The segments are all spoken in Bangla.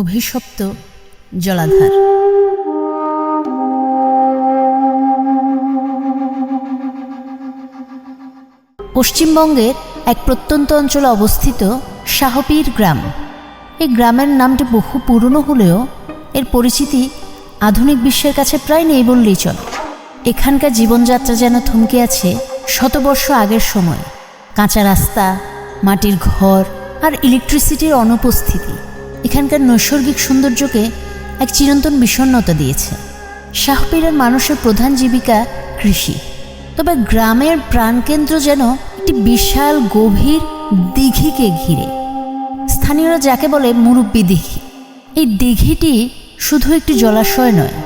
অভিশপ্ত জলাধার। পশ্চিমবঙ্গের এক প্রত্যন্ত অঞ্চলে অবস্থিত শাহপীর গ্রাম। এই গ্রামের নামটি বহু পুরনো হলেও এর পরিচিতি আধুনিক বিশ্বের কাছে প্রায় নেই বললেই চলে। এখানকার জীবনযাত্রা যেন থমকে আছে শতবর্ষ আগের সময়। কাঁচা রাস্তা, মাটির ঘর আর ইলেকট্রিসিটির অনুপস্থিতি। এখানকার নৈসর্গিক সৌন্দর্যকে এক চিরন্তন বিষণ্ণতা দিয়েছে। শাহপীরের মানুষের প্রধান জীবিকা কৃষি। তবে গ্রামের প্রাণকেন্দ্র যেন একটি বিশাল, গভীর দিঘিকে ঘিরে। স্থানীয়রা যাকে বলে মুরব্বী দিঘি। এই দিঘিটি শুধু একটি জলাশয় নয়,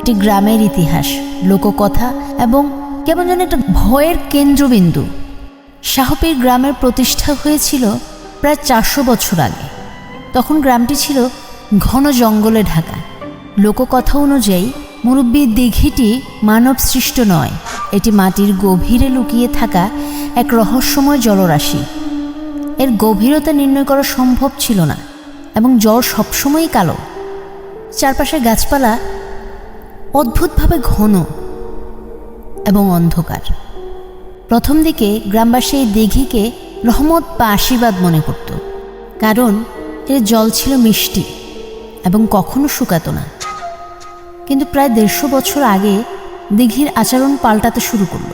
এটি গ্রামের ইতিহাস, লোককথা এবং কেমন যেন একটা ভয়ের কেন্দ্রবিন্দু। শাহপীর গ্রামের প্রতিষ্ঠা হয়েছিল প্রায় চারশো বছর আগে। তখন গ্রামটি ছিল ঘন জঙ্গলে ঢাকা। লোককথা অনুযায়ী মুরব্বী দিঘিটি মানব সৃষ্ট নয়। এটি মাটির গভীরে লুকিয়ে থাকা এক রহস্যময় জলরাশি। এর গভীরতা নির্ণয় করা সম্ভব ছিল না এবং জল সবসময়ই কালো। চারপাশে গাছপালা অদ্ভুতভাবে ঘন এবং অন্ধকার। প্রথম দিকে গ্রামবাসী এই দিঘিকে রহমত বা আশীর্বাদ মনে করত। কারণ এর জল ছিল মিষ্টি এবং কখনো শুকাতো না। কিন্তু প্রায় দেড়শো বছর আগে দিঘির আচরণ পাল্টাতে শুরু করল।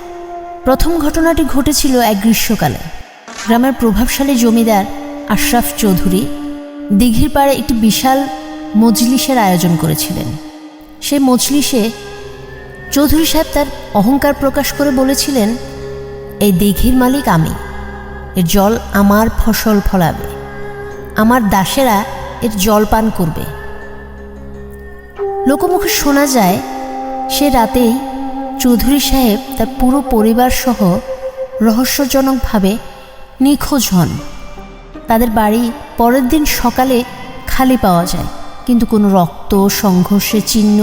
প্রথম ঘটনাটি ঘটেছিল এক গ্রীষ্মকালে। গ্রামের প্রভাবশালী জমিদার আশরাফ চৌধুরী দিঘির পাড়ে একটি বিশাল মজলিসের আয়োজন করেছিলেন। সেই মজলিসে চৌধুরী সাহেব তার অহংকার প্রকাশ করে বলেছিলেন, এই দিঘির মালিক আমি। এর জল আমার ফসল ফলাবে। আমার দাসেরা এর জল পান করবে। লোকমুখে শোনা যায়, সে রাতেই চৌধুরী সাহেব তার পুরো পরিবার সহ রহস্যজনকভাবে নিখোঁজ হন। তাদের বাড়ি পরের দিন সকালে খালি পাওয়া যায়, কিন্তু কোনো রক্ত সংঘর্ষের চিহ্ন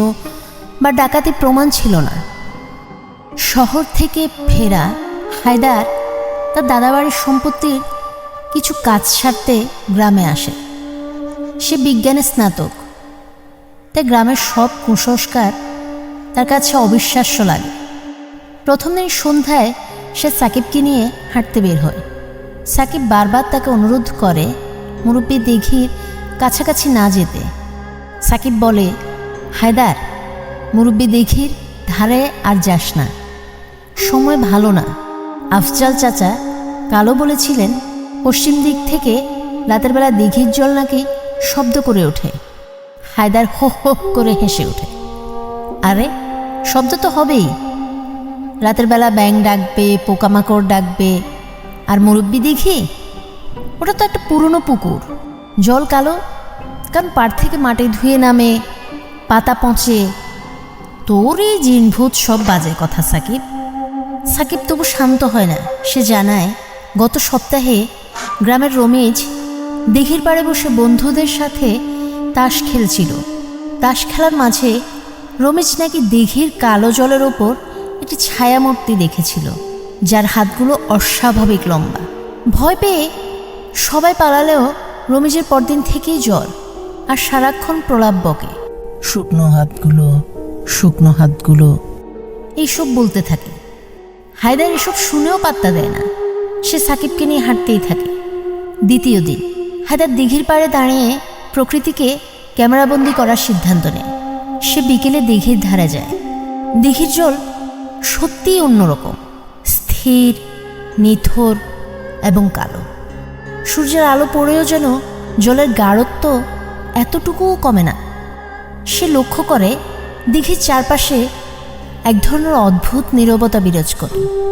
বা ডাকাতি প্রমাণ ছিল না। শহর থেকে ফেরা হায়দার তার দাদাবাড়ির সম্পত্তির কিছু কাজ সারতে গ্রামে আসে। সে বিজ্ঞানে স্নাতক। তাই গ্রামের সব কুসংস্কার তার কাছে অবিশ্বাস্য লাগে। প্রথম দিন সন্ধ্যায় সে সাকিবকে নিয়ে হাঁটতে বের হয়। সাকিব বারবার তাকে অনুরোধ করে, মুরব্বী দিঘির কাছাকাছি না যেতে। সাকিব বলে, হায়দার, মুরব্বী দিঘির ধারে আর যাস না। সময় ভালো না। আফজাল চাচা কালো বলেছিলেন পশ্চিম দিক থেকে রাতের বেলা দিঘির জল নাকি শব্দ করে ওঠে। হায়দার হো হো করে হেসে ওঠে। আরে, শব্দ তো হবেই। রাতের বেলা ব্যাং ডাকবে, পোকামাকড় ডাকবে। আর মুরব্বি দিঘি? ওটা তো একটা পুরনো পুকুর। জল কালো, কারণ পাড় থেকে মাটি ধুয়ে নামে, পাতা পচে। তোরই জিনভূত সব বাজে কথা, সাকিব। সাকিব তবু শান্ত হয় না। সে জানায়, গত সপ্তাহে গ্রামের রমেজ দিঘির পাড়ে বসে বন্ধুদের সাথে তাস খেলছিল। তাস খেলার মাঝে রমেশ নাকি দিঘির কালো জলের ওপর একটি ছায়ামূর্তি দেখেছিল যার হাতগুলো অস্বাভাবিক লম্বা। ভয় পেয়ে সবাই পালালেও রমেশের পরদিন থেকেই জ্বর আর সারাক্ষণ প্রলাপ বকে। শুকনো হাতগুলো শুকনো হাতগুলো। এইসব বলতে থাকে। হায়দার এসব শুনেও পাত্তা দেয় না। সে সাকিবকে নিয়ে হাঁটতেই থাকে। দ্বিতীয় দিন, হায়দার দিঘির পাড়ে দাঁড়িয়ে প্রকৃতিকে ক্যামেরাবন্দি করার সিদ্ধান্ত নেয়। সে বিকেলে দিঘির ধারে যায়। দিঘির জল সত্যিই অন্যরকম, স্থির, নিথর এবং কালো। সূর্যের আলো পড়েও যেন জলের গাঢ়ত্ব এতটুকুও কমে না। সে লক্ষ্য করে দিঘির চারপাশে এক ধরনের অদ্ভুত নীরবতা বিরাজ করে।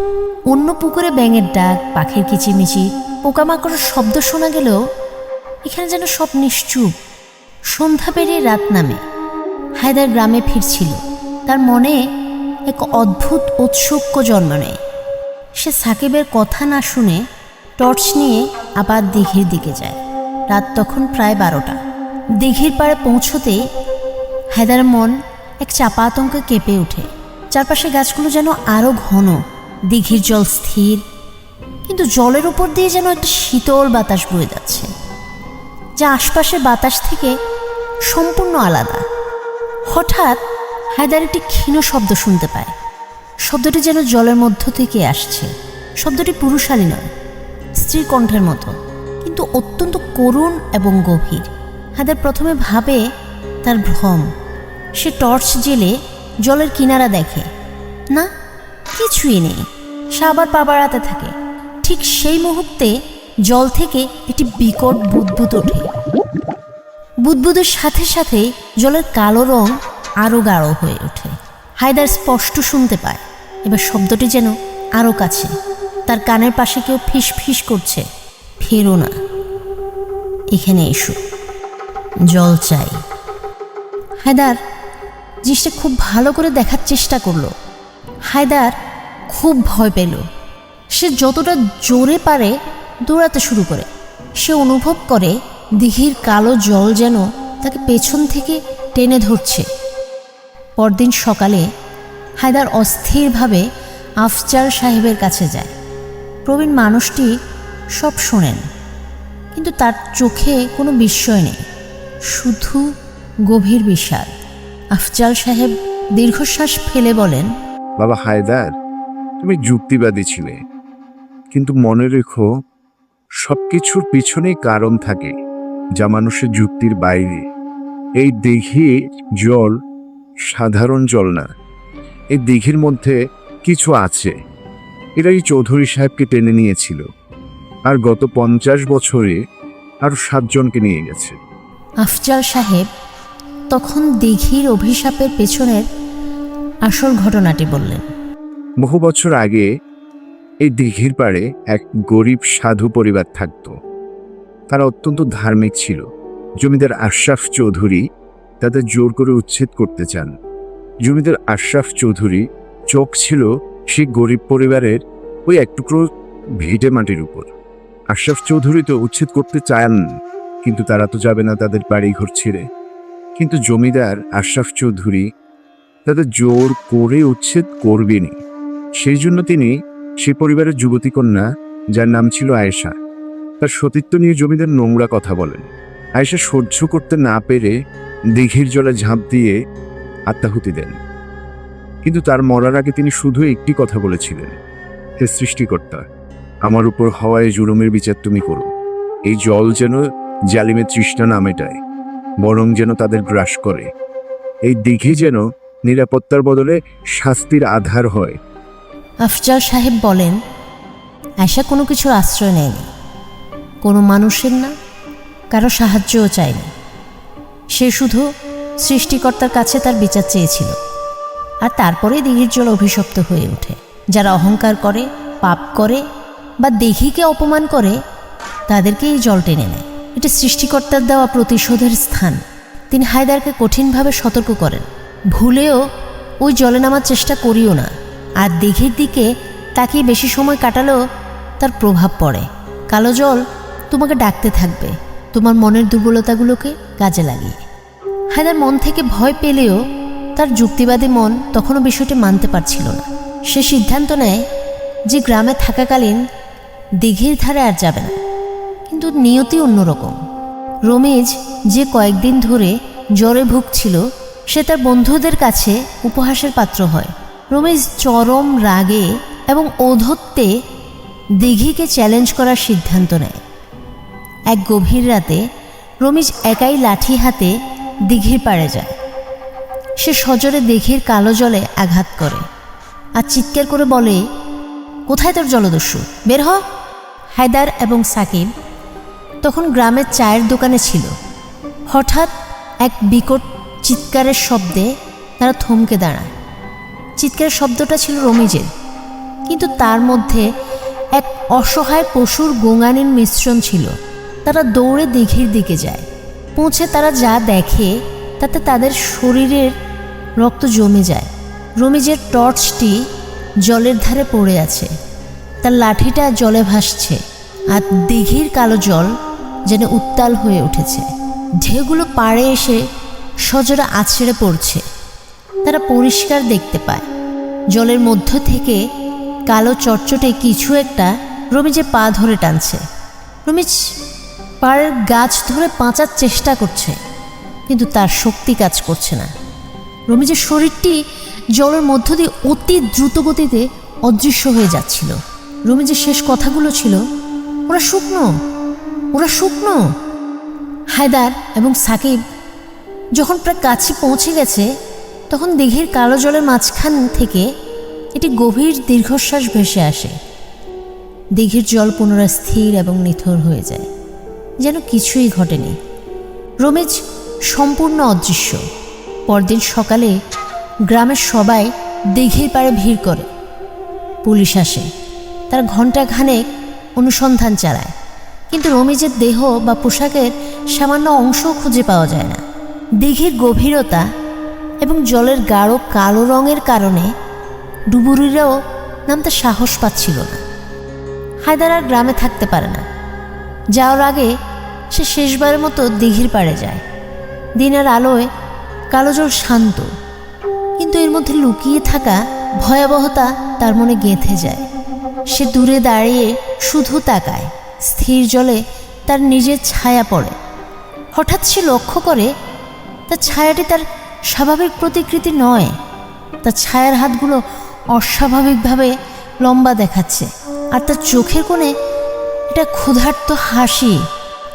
অন্য পুকুরে ব্যাঙের ডাক, পাখির কিচিমিচি পোকামাকড়ের শব্দ শোনা গেলেও এখানে যেন সব নিশ্চুপ। সন্ধ্যা পেরিয়ে রাত নামে। হায়দার গ্রামে ফিরছিল। তার মনে এক অদ্ভুত ঔৎসুক্য জন্ম নেয়। সে সাকিবের কথা না শুনে টর্চ নিয়ে আবার দিঘির দিকে যায়। রাত তখন প্রায় বারোটা। দিঘির পাড়ে পৌঁছতেই হায়দার মন এক চাপা আতঙ্কে কেঁপে ওঠে। চারপাশে গাছগুলো যেন আরও ঘন। দিঘির জল স্থির, কিন্তু জলের উপর দিয়ে যেন একটা শীতল বাতাস বয়ে যাচ্ছে, যা আশপাশের বাতাস থেকে সম্পূর্ণ আলাদা। হঠাৎ হায়দার একটি ক্ষীণ শব্দ শুনতে পায়। শব্দটি যেন জলের মধ্য থেকে আসছে। শব্দটি পুরুষালী নয়, স্ত্রীর কণ্ঠের মতো, কিন্তু অত্যন্ত করুণ এবং গভীর। হায়দার প্রথমে ভাবে তার ভ্রম। সে টর্চ জেলে জলের কিনারা দেখে। না কিছুই নেই। সে আবার পা থাকে। ঠিক সেই মুহূর্তে জল থেকে একটি বিকট বুদবুদ ওঠে। বুদবুদের সাথে সাথে জলের কালো রং আরও গাঢ় হয়ে ওঠে। হায়দার স্পষ্ট শুনতে পায়। এবার শব্দটি যেন আরও কাছে। তার কানের পাশে কেউ ফিস ফিস করছে। ফেরো না। এখানে এসো। জল চাই। হায়দার জিনিসটা খুব ভালো করে দেখার চেষ্টা করল। হায়দার খুব ভয় পেল। সে যতটা জোরে পারে দৌড়াতে শুরু করে। সে অনুভব করে দিঘির কালো জল যেন তাকে পেছন থেকে টেনে ধরছে। পরদিন সকালে হায়দার অস্থিরভাবে আফজাল সাহেবের কাছে যায়। প্রবীণ মানুষটি সব শোনেন, কিন্তু তার চোখে কোনো বিস্ময় নেই, শুধু গভীর বিষাদ। আফজাল সাহেব দীর্ঘশ্বাস ফেলে বলেন, বাবা হায়দার তুমি যুক্তিবাদী ছিলে। কিন্তু মনে রেখো, সবকিছুর পিছনেই কারণ থাকে যা মানুষের যুক্তির বাইরে। এই দিঘি জল সাধারণ জল না। এই দিঘির মধ্যে কিছু আছে। এরা এই চৌধুরী সাহেবকে টেনে নিয়েছিল। আর গত পঞ্চাশ বছরে আরও সাতজনকে নিয়ে গেছে। আফজাল সাহেব তখন দিঘির অভিশাপের পেছনের আসল ঘটনাটি বললেন। বহু বছর আগে এই দিঘির পাড়ে এক গরিব সাধু পরিবার থাকত। তারা অত্যন্ত ধার্মিক ছিল। জমিদার আশরাফ চৌধুরী তাদের জোর করে উচ্ছেদ করতে চান। জমিদার আশরাফ চৌধুরী চোখ ছিল সেই গরিব পরিবারের ওই এক টুকরো ভিটে মাটির উপর। আশরাফ চৌধুরী তো উচ্ছেদ করতে চান, কিন্তু তারা তো যাবে না তাদের বাড়ি ঘর ছেড়ে। কিন্তু জমিদার আশরাফ চৌধুরী তাদের জোর করে উচ্ছেদ করবেনই। সেই জন্য তিনি সে পরিবারের যুবতী কন্যা, যার নাম ছিল আয়েশা, তার সতীত্ব নিয়ে জমিদার নোংরা কথা বলেন। আয়েশা সহ্য করতে না পেরে দিঘির জলে ঝাঁপ দিয়ে আত্মাহুতি দেন। কিন্তু তার মরার আগে তিনি শুধু একটি কথা বলেছিলেন, হে সৃষ্টিকর্তা, আমার উপর হওয়ায় জুলুমের বিচার তুমি করো। এই জল যেন জালিমের তৃষ্ণা না মেটায়, বরং যেন তাদের গ্রাস করে। এই দিঘি যেন নিরাপত্তার বদলে শাস্তির আধার হয় আফজাল সাহেব বলেন আশা কোনো কিছুর আশ্রয় নেয়নি। কোনো মানুষের না, কারও সাহায্যও চায়নি। সে শুধু সৃষ্টিকর্তার কাছে তার বিচার চেয়েছিল। আর তারপরে দিঘির জল অভিশপ্ত হয়ে ওঠে। যারা অহংকার করে, পাপ করে বা দিঘিকে অপমান করে, তাদেরকে এই জল টেনে নেয়। এটা সৃষ্টিকর্তার দেওয়া প্রতিশোধের স্থান। তিনি হায়দারকে কঠিনভাবে সতর্ক করেন। ভুলেও ওই জলে নামার চেষ্টা করিও না। আর দিঘির দিকে তাকিয়ে বেশি সময় কাটালেও তার প্রভাব পড়ে। কালো জল তোমাকে ডাকতে থাকবে, তোমার মনের দুর্বলতাগুলোকে কাজে লাগিয়ে। হায়দার মন থেকে ভয় পেলেও তার যুক্তিবাদী মন তখনও বিষয়টি মানতে পারছিল না। সে সিদ্ধান্ত নেয় যে গ্রামে থাকাকালীন দিঘির ধারে আর যাবে না, কিন্তু নিয়তি অন্যরকম। রমেজ যে কয়েকদিন ধরে জ্বরে ভুগছিল, সে তার বন্ধুদের কাছে উপহাসের পাত্র হয়। রমেশ চরম রাগে এবং ঔধত্যে দিঘিকে চ্যালেঞ্জ করার সিদ্ধান্ত নেয়। এক গভীর রাতে রমিজ একাই লাঠি হাতে দিঘির পাড়ে যায়। সে সজরে দিঘির কালো জলে আঘাত করে আর চিৎকার করে বলে, কোথায় তোর জলদস্যু? বের হ। হায়দার এবং সাকিব তখন গ্রামের চায়ের দোকানে ছিল। হঠাৎ এক বিকট চিৎকারের শব্দে তারা থমকে দাঁড়ায়। চিৎকারের শব্দটা ছিল রমিজের। কিন্তু তার মধ্যে এক অসহায় পশুর গোঙানির মিশ্রণ ছিল। তারা দৌড়ে দিঘির দিকে যায়। পৌঁছে তারা যা দেখে, তাতে তাদের শরীরের রক্ত জমে যায়। রমিজের টর্চটি জলের ধারে পড়ে আছে। তার লাঠিটা জলে ভাসছে আর দিঘির কালো জল যেন উত্তাল হয়ে উঠেছে। ঢেউগুলো পাড়ে এসে সজোরে আছড়ে পড়ছে। তারা পরিষ্কার দেখতে পায়। জলের মধ্য থেকে কালো চটচটে কিছু একটা রমিজে পা ধরে টানছে। রমিজ পাড়ের গাছ ধরে বাঁচার চেষ্টা করছে, কিন্তু তার শক্তি কাজ করছে না। রমিজের শরীরটি জলের মধ্য দিয়ে অতি দ্রুত গতিতে অদৃশ্য হয়ে যাচ্ছিল। রমিজের শেষ কথাগুলো ছিল, ওরা শুকনো ওরা শুকনো। হায়দার এবং সাকিব যখন প্রায় কাছে পৌঁছে গেছে তখন দিঘির কালো জলের মাঝখান থেকে একটি গভীর দীর্ঘশ্বাস ভেসে আসে। দিঘির জল পুনরায় স্থির এবং নিথর হয়ে যায়। যেন কিছুই ঘটেনি। রমেজ সম্পূর্ণ অদৃশ্য। পরদিন সকালে গ্রামের সবাই দিঘির পাড়ে ভিড় করে। পুলিশ আসে। তার ঘণ্টা খানেক অনুসন্ধান চালায়। কিন্তু রমিজের দেহ বা পোশাকের সামান্য অংশও খুঁজে পাওয়া যায় না। দিঘির গভীরতা এবং জলের গাঢ় কালো রঙের কারণে ডুবুরিরাও নামতে সাহস পাচ্ছিল না। হায়দার আর গ্রামে থাকতে পারে না। যাওয়ার আগে সে শেষবারের মতো দিঘির পাড়ে যায়। দিনের আলোয় কালো জল শান্ত, কিন্তু এর মধ্যে লুকিয়ে থাকা ভয়াবহতা তার মনে গেঁথে যায়। সে দূরে দাঁড়িয়ে শুধু তাকায়, স্থির জলে তার নিজের ছায়া পড়ে। হঠাৎ সে লক্ষ্য করে, তার ছায়াটি তার স্বাভাবিক প্রতিকৃতি নয় তার ছায়ার হাতগুলো অস্বাভাবিকভাবে লম্বা দেখাচ্ছে। আর তার চোখের কোণে এটা ক্ষুধার্ত হাসি।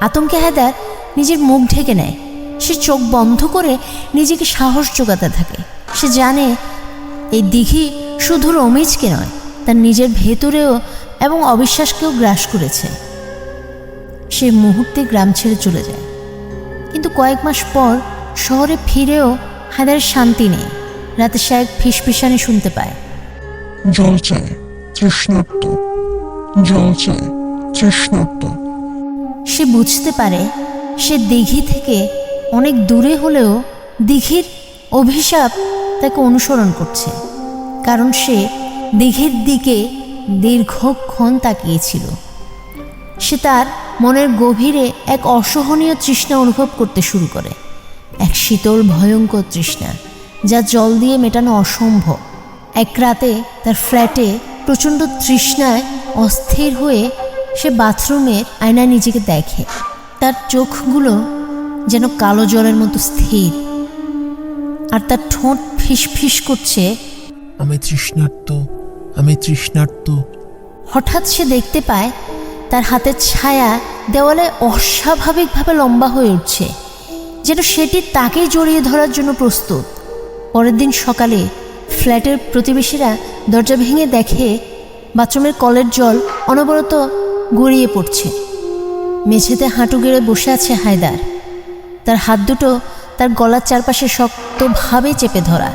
আতঙ্কে হায়দার নিজের মুখ ঢেকে নেয়। সে চোখ বন্ধ করে নিজেকে সাহস জোগাতে থাকে। সে জানে এই দিঘি শুধু রমিজকে নয়, তার নিজের ভেতরেও এবং অবিশ্বাসকেও গ্রাস করেছে। সে মুহূর্তে গ্রাম ছেড়ে চলে যায়। কিন্তু কয়েক মাস পর শহরে ফিরেও হায়দারের শান্তি নেই। রাতে সে এক ফিসফিসানি শুনতে পায়। জল চায় তৃষ্ণার্ত। জল চায় তৃষ্ণার্ত। সে বুঝতে পারে সে দিঘি থেকে অনেক দূরে হলেও দিঘির অভিশাপ তাকে অনুসরণ করছে। কারণ সে দিঘির দিকে দীর্ঘক্ষণ তাকিয়েছিল। সে তার মনের গভীরে এক অসহনীয় তৃষ্ণা অনুভব করতে শুরু করে। এক শীতল ভয়ঙ্কর তৃষ্ণা যা জল দিয়ে মেটানো অসম্ভব। এক রাতে তার ফ্ল্যাটে প্রচণ্ড তৃষ্ণায় অস্থির হয়ে সে বাথরুমের আয়নায় নিজেকে দেখে। তার চোখগুলো যেন কালো জলের মতো স্থির। আর তার ঠোঁট ফিসফিস করছে আমি তৃষ্ণার্ত আমি তৃষ্ণার্ত। হঠাৎ সে দেখতে পায় তার হাতের ছায়া দেওয়ালে অস্বাভাবিকভাবে লম্বা হয়ে উঠছে। যেন সেটি তাকে জড়িয়ে ধরার জন্য প্রস্তুত। পরের দিন সকালে ফ্ল্যাটের প্রতিবেশীরা দরজা ভেঙে দেখে বাথরুমের কলের জল অনবরত গড়িয়ে পড়ছে। মেঝেতে হাঁটু গেড়ে বসে আছে হায়দার। তার হাত দুটো তার গলার চারপাশে শক্তভাবে চেপে ধরা।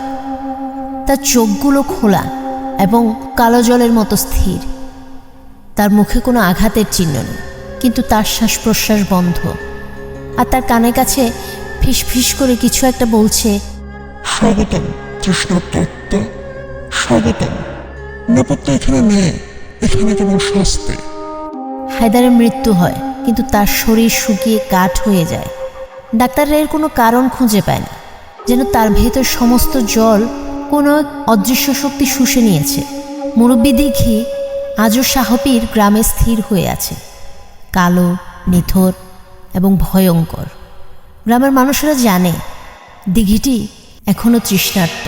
তার চোখগুলো খোলা এবং কালো জলের মতো স্থির। তার মুখে কোনো আঘাতের চিহ্ন নেই, কিন্তু তার শ্বাস প্রশ্বাস বন্ধ। আর তার কানের কাছে ফিস ফিস করে কিছু একটা বলছে। স্বাগতম তৃষ্ণার্ত আত্মা স্বাগতম। নিরাপত্তা এখানে নেই এখানে কেবল শাস্তি। হায়দারের মৃত্যু হয় কিন্তু তার শরীর শুকিয়ে কাঠ হয়ে যায়। ডাক্তাররা এর কোনো কারণ খুঁজে পায় না যেন তার ভেতর সমস্ত জল কোনো অদৃশ্য শক্তি শুষে নিয়েছে। মুরব্বী দিঘি আজও সাহপীর গ্রামে স্থির হয়ে আছে কালো নিথর এবং ভয়ঙ্কর। গ্রামের মানুষরা জানে, দিঘিটি এখনও তৃষ্ণার্ত।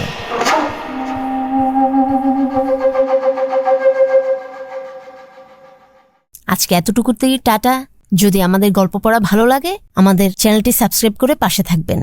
আজকে এতটুকু থেকে টাটা। যদি আমাদের গল্প পড়া ভালো লাগে, আমাদের চ্যানেলটি সাবস্ক্রাইব করে পাশে থাকবেন।